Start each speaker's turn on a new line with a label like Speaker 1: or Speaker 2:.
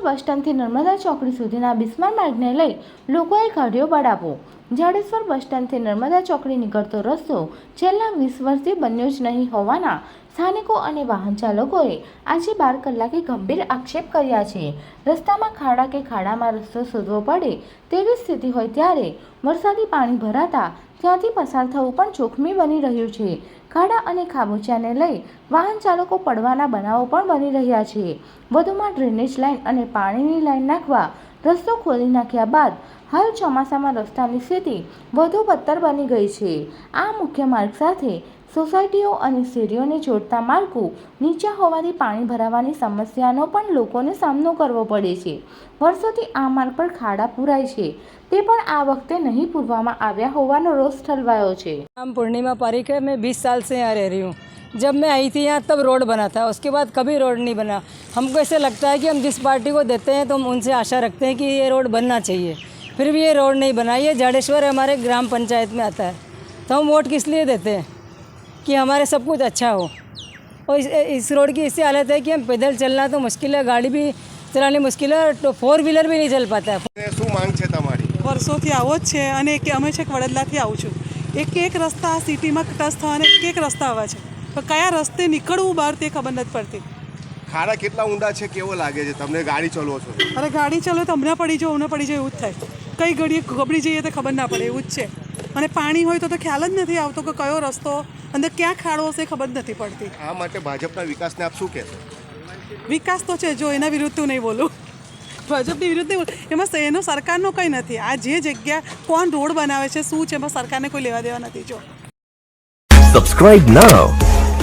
Speaker 1: બસ સ્ટેન્ડથી નર્મદા ચોકડી સુધીના બિસ્માર માર્ગને લઈ લોકોએ કાઢ્યો બડાપો જાડેશ્વર બસ સ્ટેન્ડથી નર્મદા ચોકડી નીકળતો રસ્તો છેલ્લા વીસ વર્ષથી બન્યો જ નહીં હોવાના સ્થાનિકો અને વાહન ચાલકોએ આજે બાર કલાકે ગંભીર આક્ષેપ કર્યા છે. રસ્તામાં ખાડા કે ખાડામાં રસ્તો શોધવો પડે તેવી સ્થિતિ હોય ત્યારે વરસાદી પાણી ભરાતા ત્યાંથી પસાર થવું પણ જોખમી બની રહ્યું છે. ખાડા અને ખાબોચિયાને લઈ વાહન ચાલકો પડવાના બનાવો પણ બની રહ્યા છે. વધુમાં ડ્રેનેજ લાઇન અને પાણીની લાઇન નાખવા રસ્તો ખોલી નાખ્યા બાદ હાલ ચોમાસામાં રસ્તાની સ્થિતિ વધુ બદતર બની ગઈ છે. આ મુખ્ય માર્ગ સાથે સોસાયટીઓ અને શેરીઓને જોડતા માર્ગો નીચા હોવાથી પાણી ભરાવાની સમસ્યાનો પણ લોકોને સામનો કરવો પડે છે. વર્ષોથી આ માર્ગ પર ખાડા પુરાય છે. તે પણ આ વખતે નહીં પૂરવામાં આવ્યા હોવાનો રોષ ઠલવાયો છે.
Speaker 2: આમ પૂર્ણિમા પારીખે મેં બીસ સાલ સે યહાં રહે રહી હું. जब मैं आई थी यहाँ तब रोड बना था उसके बाद कभी रोड नहीं बना हमको ऐसे लगता है कि हम जिस पार्टी को देते हैं तो हम उनसे आशा रखते हैं कि ये रोड बनना चाहिए फिर भी ये रोड नहीं बना ये जाडेश्वर हमारे ग्राम पंचायत में आता है तो हम वोट किस लिए देते हैं कि हमारे सब कुछ अच्छा हो और इस, इस रोड की ऐसी हालत है कि हम पैदल चलना तो मुश्किल है गाड़ी भी चलानी मुश्किल है और फोर व्हीलर भी नहीं चल पाता है
Speaker 3: ને શું માંગ છે તમારી
Speaker 4: વર્ષોથી આવો જ છે અને એક અમે છેક વડોદરાથી આવું છું એક એક રસ્તા સિટીમાં ટચ થવાના એક એક રસ્તા આવે છે પણ કયા રસ્તે નીકળવું બહાર તે ખબર નથી પડતી.
Speaker 3: ખાડા કેટલા ઊંડા છે કેવો લાગે છે? તમને ગાડી ચલાવો છો?
Speaker 4: અરે ગાડી ચલો તો હમણાં પડી જાઓ હમણાં પડી જાય એવું જ થાય. કઈ ઘડીએ ગબડી જઈએ તો ખબર ના પડે એવું જ છે. અને પાણી હોય તો તો ખ્યાલ જ નથી આવતો કે કયો રસ્તો અંદર ક્યાં ખાડો હશે ખબર નથી પડતી.
Speaker 3: આ માટે ભાજપના વિકાસને આપ શું કહેશો?
Speaker 4: વિકાસ તો છે જો એના વિરુદ્ધ હું નહીં બોલું. ભાજપની વિરુદ્ધ નહીં એમાં એનો સરકારનો કંઈ નથી. આ જે જગ્યા કોણ રોડ બનાવે છે શું છે એમાં સરકારને કોઈ લેવા દેવા નથી જો.
Speaker 5: Subscribe now.